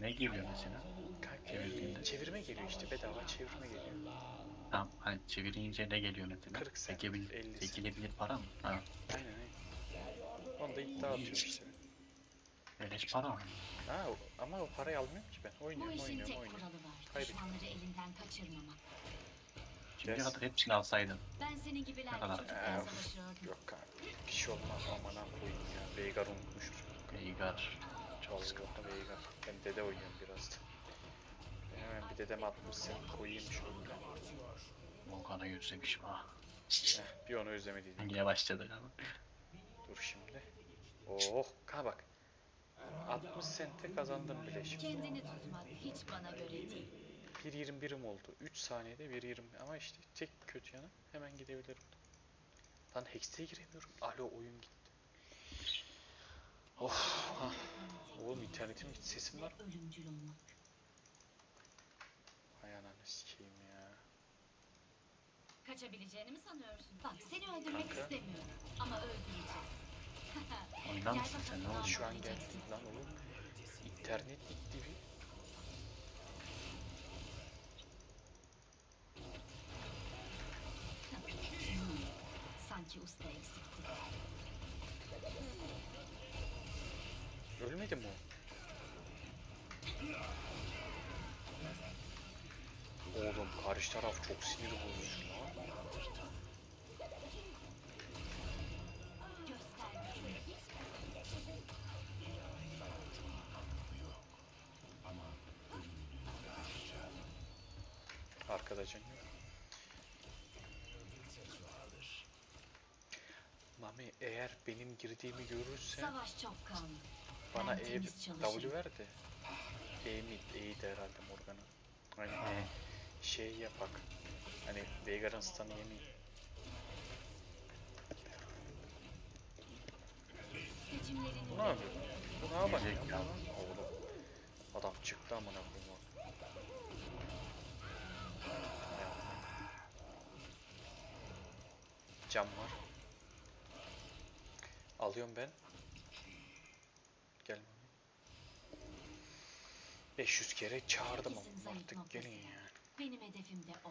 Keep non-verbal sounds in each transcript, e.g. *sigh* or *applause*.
Ne geliyor mesela? Çevirdiğinde. çevirme geliyor işte bedava çevirme geliyor. Tamam hani çevirince ne geliyor mesela? 40 sent, Çekebil- 50 sent. çekilebilir para mı? Ha. Aynen aynen. Onu da iddia atıyor işte. Beleş para mı? Ha ama o parayı almıyorum ki ben. Bu Oynuyorum işin oynuyorum tek oynuyorum. kuralı var. Kaybettim. Düşmanları elinden kaçırmamak. Şimdiye Yes. kadar hepsini alsaydın. Ben senin gibilerle Ne kadar? çocukken Ee, savaşıyordum. Yok kanka. Bir şey olmaz aman ha koyayım ya. Veigar unutmuştur. Veigar. Çok Vallahi sıkıntı. Veigar. Ben dede oynuyorum biraz da. Ben hemen bir dedem 60 sen koyayım şöyle. Volkan'ı özlemişim ha. Heh, bir onu özlemediydim. Yine başladık ama. Dur şimdi. Oh ka bak. 60 sente kazandım bile şimdi. Kendini tutmak hiç bana göre değil. 1.21'im oldu. 3 saniyede 1.20 ama işte tek kötü yanı hemen gidebilirim. Lan Hex'e giremiyorum. Alo oyun gitti. Of. hah. Oğlum internetim gitti. Sesim var. Ölümcül olmak. Hay ananı sikeyim ya. Kaçabileceğini mi sanıyorsun? Bak seni öldürmek Kanka. istemiyorum. Ama öldüreceğim. *laughs* Oyundan Gel mısın sen? Ne oldu? Şu an yapabileceksin. geldi lan oğlum. İnternet gitti bir. Sanki usta eksikti. Ölmedi mi o? Oğlum karşı taraf çok sinir bozucu lan. Göster gücünü. Arkada can yok. Mami eğer benim girdiğimi görürse Savaş çok kanlı. Bana E. W ver de. E mi? E'ydi herhalde Morgan'ın. Aynen. Ee, Şey yapak. Hani Veigar'ın stun'ı yemeyin. Bu ne yapıyor? Bu ne yapıyor? Gelecek ya. Oğlum. Adam çıktı amına koyayım. Cam var. Alıyorum ben. Gel Mami. 500 kere çağırdım ama artık gelin yani. Benim hedefim de o.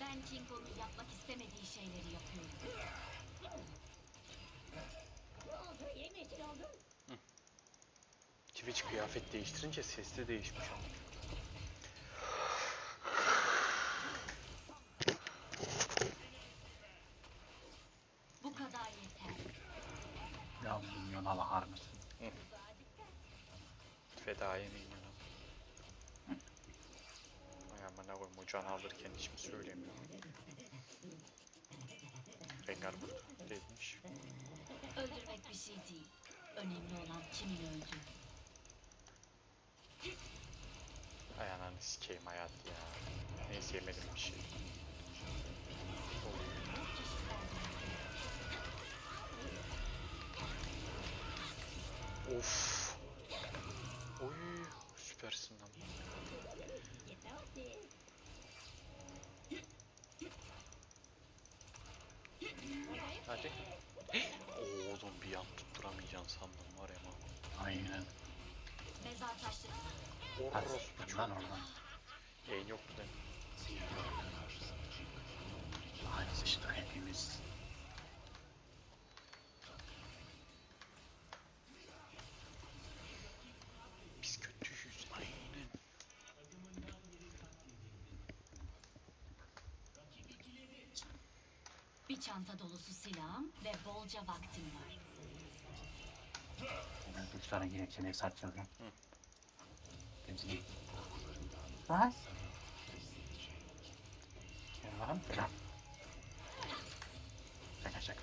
Ben Kingo'nun yapmak istemediği şeyleri yapıyorum. Twitch kıyafet değiştirince ses de değişmiş ama. Bu kadar yeter. ya milyona bakar mısın? Fedaiye minyona. Ay amına koyayım o can alırken hiç mi söylemiyorum. Rengar burada değilmiş. Öldürmek bir şey değil. Önemli olan kimin öldüğü. Ay ananı sikeyim hayat ya. Neyse yemedim bir şey. Of. Oy süpersin lan. Hadi. *gasps* Oğlum bir an tutturamayacaksın sandım var ya. Aynen. Mezar taşları. Orospu lan oradan. Yayın değil mi? Hadi işte hepimiz. Biz kötüyüz aynen. Bir çanta dolusu silahım ve bolca vaktim var. Ben kuşların gerekçeleri saçladım. Hepsini. Lan. Gel lan. Gel. Şaka şaka.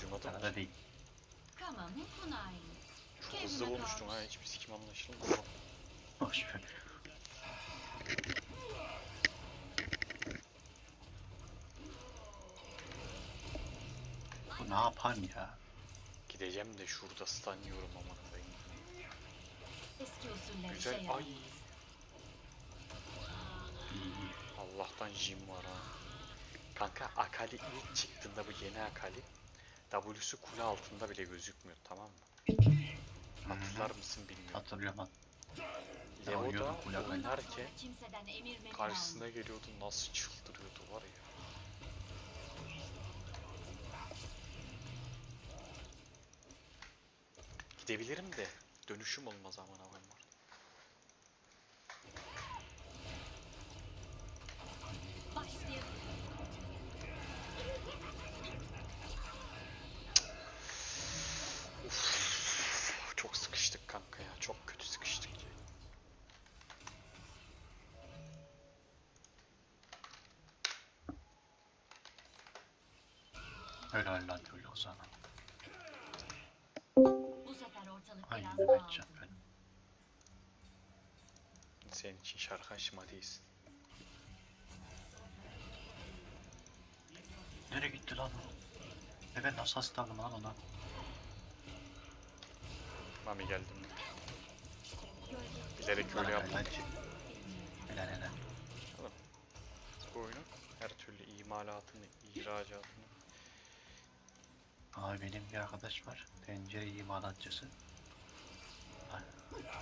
Duymadın Sana mı? da değil. Kama ne kunai. Çok hızlı olmuştum ha hiçbir sikim anlaşılmadı. Boş ver. Bu ne yapan ya? Gideceğim de şurada stun yiyorum aman koyayım. Eski usuller Güzel. işe Ay. yaramaz. İyi iyi. Allah'tan Jim var ha. Kanka Akali ilk çıktığında bu yeni Akali W'su kule altında bile gözükmüyor tamam mı? Hatırlar mısın bilmiyorum. Hatırlıyorum hat. Leo'da oynuyordum kule Akali. oynarken Kimseden emir memur karşısına geliyordu nasıl çıldırıyordu var ya. Gidebilirim de dönüşüm olmaz aman aman var. çok sıkıştık kanka ya çok kötü sıkıştık. Helal lan öyle o zaman. Canım benim. Senin için şarkı aşıma değilsin. Nereye gitti lan o? E ben nasıl hastalandım lan ona? Mami geldim. Bilerek öyle yaptım. helal. Helal. Oğlum, bu oyunun her türlü imalatını, ihracatını Abi benim bir arkadaş var. Tencere imalatçısı.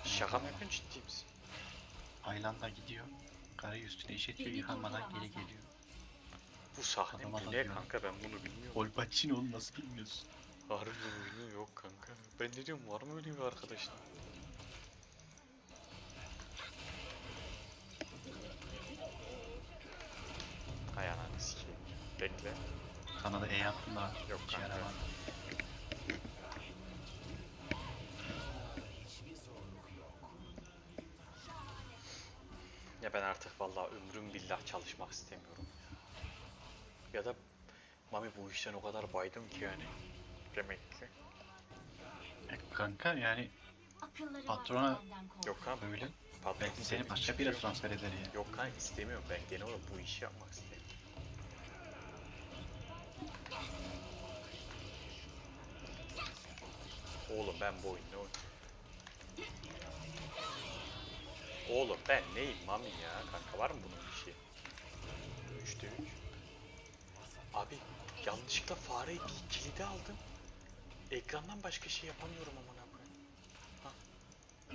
Şaka mı yapıyorsun ciddi misin? Aylan'da gidiyor. Karayı üstüne işetiyor. Yıkanmadan geri geliyor. Bu sahne Adam Ne diyor. kanka ben bunu bilmiyorum. Ol Pacino'nu nasıl bilmiyorsun? Harbi bunu bilmiyorum yok kanka. Ben ne diyorum var mı öyle bir arkadaşın? Hay ananı sikeyim. Bekle. Sana da E yaptım da. Yok işe kanka. yaramadı. Ya ben artık vallahi ömrüm billah çalışmak istemiyorum. Ya da Mami bu işten o kadar baydım ki yani. Demek ki. E kanka yani Patrona-. Yok kanka. böyle. Patron Belki seni başka bir yere transfer eder ya. Yok kanka istemiyorum ben genel olarak bu işi yapmak istemiyorum. Oğlum ben bu oyunu oynuyorum? Oğlum ben neyim mami ya kanka var mı bunun bir şey? 3'te 3. Abi yanlışlıkla fareyi bir kilidi aldım. Ekrandan başka şey yapamıyorum amına koyayım. Ha.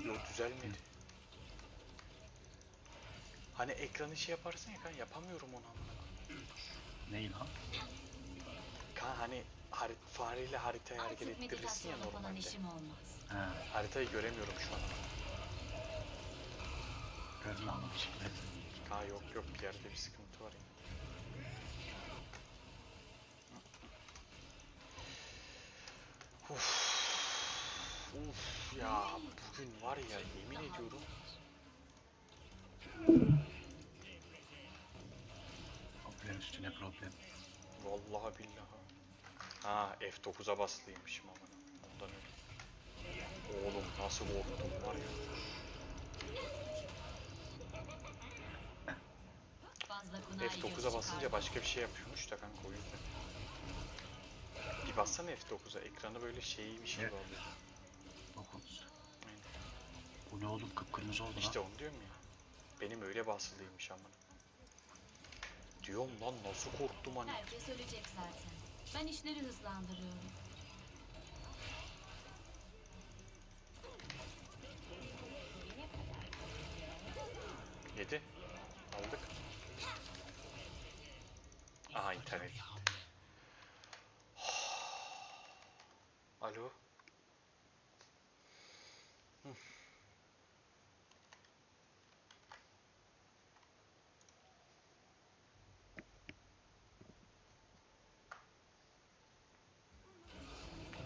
Yok düzelmedi. Hani ekranı şey yaparsın ya kan yapamıyorum onu amına koyayım. Ney lan? Kan hani harit fareyle haritayı hareket ettirirsin ya normalde. Ha, Haritayı göremiyorum şu an. Gör lan. Ha yok yok bir yerde bir sıkıntı var ya. Uf. Uf ya bugün var ya yemin ediyorum Problem üstüne problem. vallahi billahi. Ha F9'a baslıymışım ama ondan öyle. Oğlum nasıl korktum var ya. F9'a basınca başka bir şey yapıyormuş da kanka o yüzden. Bir bassana F9'a ekranı böyle şeymiş gibi Evet. oluyor. Dokuz. Aynen. Bu ne oğlum kıpkırmızı oldu İşte lan. onu diyorum ya. Benim öyle basılıymış amına. Diyorum lan nasıl korktum hani. Herkes ölecek zaten. Ben işleri hızlandırıyorum. Yedi. Aldık. Aha internet gitti. Alo.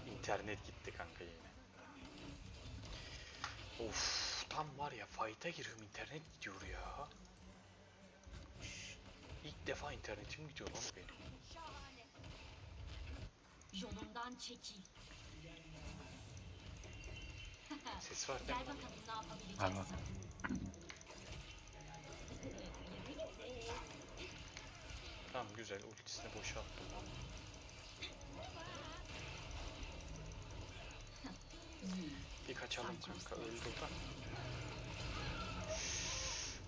İnternet gitti kanka yine. Of tam var ya fight'a giriyorum internet gidiyor ya. İnternetim gidiyor lan benim. Yolumdan çekil. Ses var değil mi? Gel bakalım ne Var var. yapabileceksin. Tamam güzel ultisini boşalttım lan. Bir kaçalım kanka öldü lan.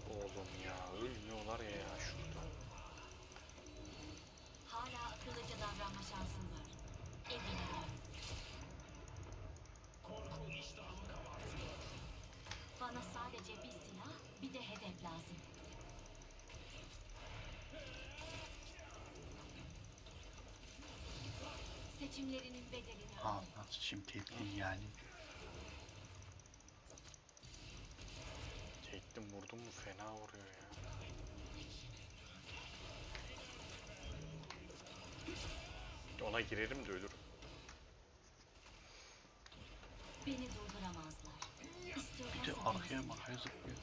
Oğlum ya ölmüyorlar ya şurada. Bana sadece bir silah, bir de hedef lazım. Seçimlerinin bedelini al. Anlat şimdi tepkin yani. Tektim vurdum mu fena vuruyor ya. Ona girerim de ölürüm. Beni durduramazlar. Bir de arkaya makaya zıplıyor.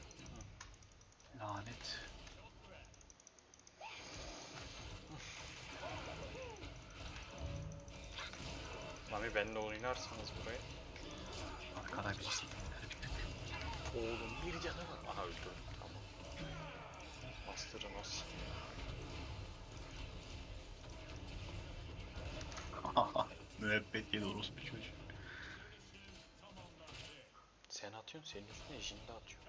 Lanet. Mami benimle oynarsanız buraya. Arkada birisi. Oğlum bir canı var. Aha öldü. Tamam. Master'ı nasıl? Müebbet yedi orospu çocuğu. Sen atıyorsun senin üstüne Jin de atıyor.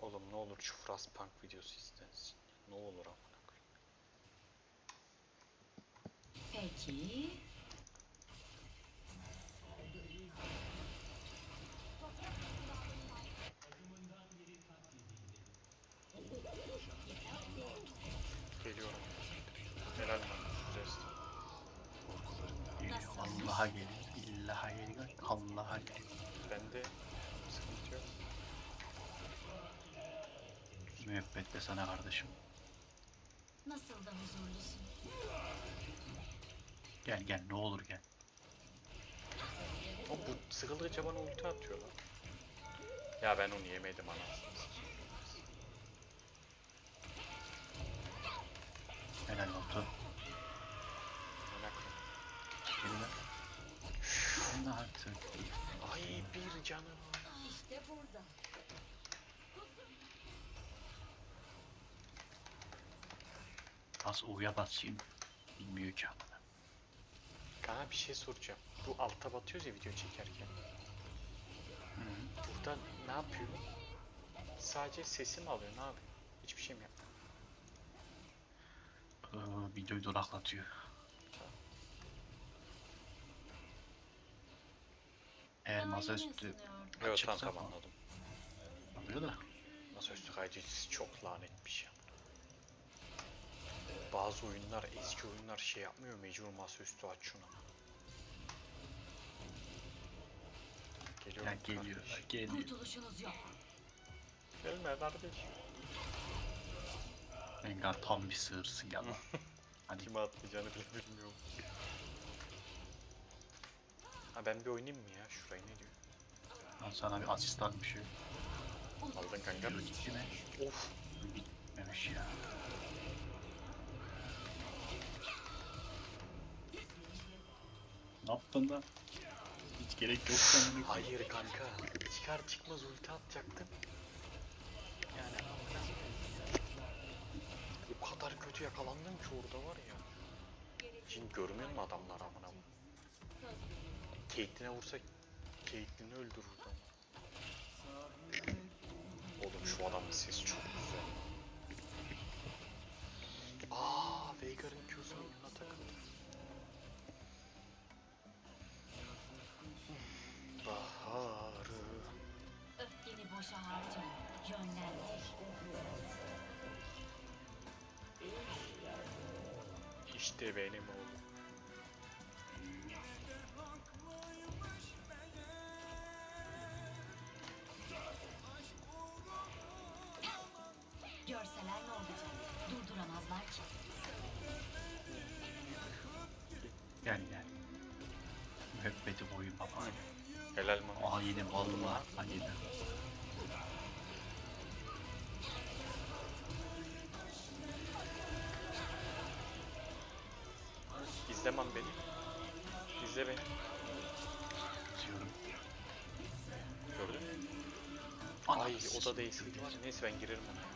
Oğlum ne olur şu Frostpunk videosu istensin. Ne olur amına koyayım. Peki. Geliyorum. Helal lan. Rest. Geliyor. Allah'a geliyor. İllaha geliyor. Allah'a geliyor. Bende sıkıntı yok. Müebbet de sana kardeşim. Nasıl da huzurlusun. Gel gel ne olur gel. O bu sıkıldıkça bana ulti atıyor lan. Ya ben onu yemedim anasını sikeyim. Helal oldu. Ne artık? Ay bir canım. var. İşte burada. Nasıl U'ya basayım? Bilmiyor ki amına. Kana bir şey soracağım. Bu alta batıyoruz ya video çekerken. Hı. Burada ne yapıyor? Sadece sesi mi alıyor? Ne yapıyor? Hiçbir şey mi yapmıyor? Ee, videoyu duraklatıyor. Eğer Daha masaüstü. Evet Açıksa tamam falan. anladım. yapıyor da. Masaüstü kaydedicisi çok lanetmiş ya. Bazı oyunlar, eski oyunlar şey yapmıyor mecbur masaüstü aç şunu. Geliyorum Ya geliyor, geliyor. Kurtuluşunuz yok. Gelme kardeş. Rengar tam bir sığırsın ya lan. *laughs* Hadi Kime atlayacağını bile bilmiyorum. Ha ben bir oynayayım mı ya? Şurayı ne diyor? ben sana bir asistan bir şey. Aldın kanka. Mi? Of. Gitmemiş ya. Ne yaptın lan? Hiç gerek yok sana. Hayır kanka. Çıkar çıkmaz ulti atacaktım. Yani. O kadar kötü yakalandım ki orada var ya. Şimdi görmüyor mu adamlar amına? Caitlyn'e vursa Caitlyn'i öldürürdü ama. Oğlum şu adamın sesi çok güzel. Aa, Veigar'ın Q'sunu yanına takıldı. Baharı Öfkeni boşa harcama. Yönlendir. işte benim oğlum. Durduramazlar ki. Gel gel. Müebbeti boyun baba. Helal mi? Aha yedim vallahi. Ha yedim. İzlemem beni. İzle beni. Diyorum. Gördün mü? Anam Ay o da ya. Neyse ben girerim ona.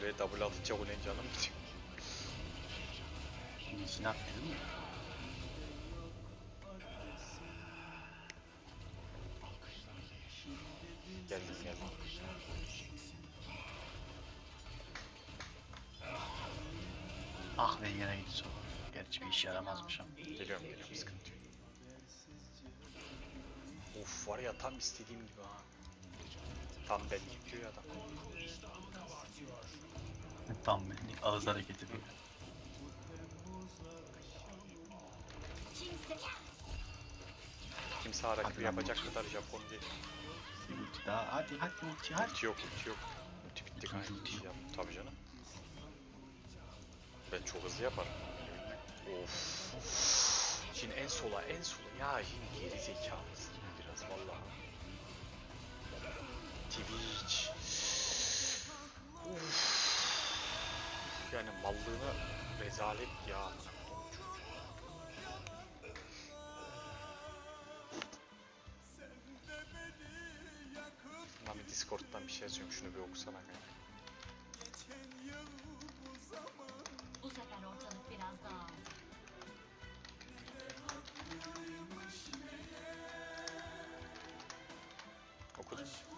Kuleye double atınca kulenin canı mı gidiyor? İyisini atmadın mı? Geldim geldim. Ah ben yine gitti sola. Gerçi bir işe yaramazmış ama. Geliyorum geliyorum sıkıntı yok. Of var ya tam istediğim gibi ha. Tam benlik diyor adam. Tam benlik ağız hareketi böyle. Kimse hara Hadi lan yapacak kadar Japon değil. Bir ulti daha. Hadi hadi ulti hadi. Ulti yok ulti yok. Ulti bitti Ulti kanka. ulti yok. Yap, tabii canım. Ben çok hızlı yaparım. Of. Şimdi en sola en sola. Ya şimdi geri zekalısın biraz vallahi. Twitch. Uf. Yani mallığına rezalet ya. Mami Discord'dan bir şey yazıyorum şunu bir okusana kanka. bu sefer ortalık biraz daha. Okudum.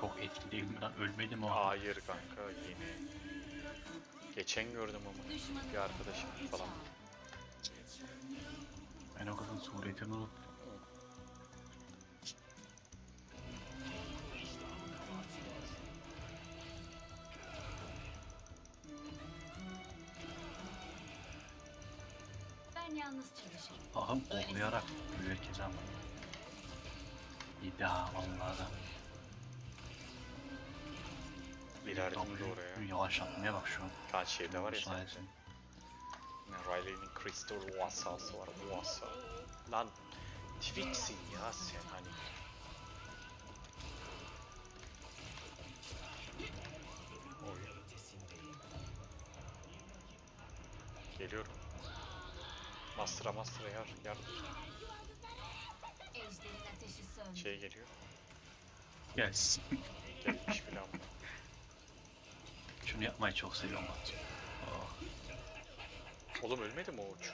Çok etkili değil mi lan? Ölmedi mi o? Hayır kanka yeni. Geçen gördüm ama bir arkadaşım falan. Ben o kızın suretini unuttum. Ben yalnız çalışırım. Ahım herkes ama. İyi ha vallahi da. İlerledim Tam oraya. Yavaşlatmaya bak şu an. Kan şeyde var ya sayesinde. Riley'nin Crystal Wassa'sı var. Wassa. Lan Twitch'sin ya sen hani. Oy. Geliyorum. Master'a Master'a yar, yardım. Şey geliyor. Gelsin. Gelmiş bile ama. Şunu yapmayı çok seviyorum bak. Oğlum ölmedi mi o uç?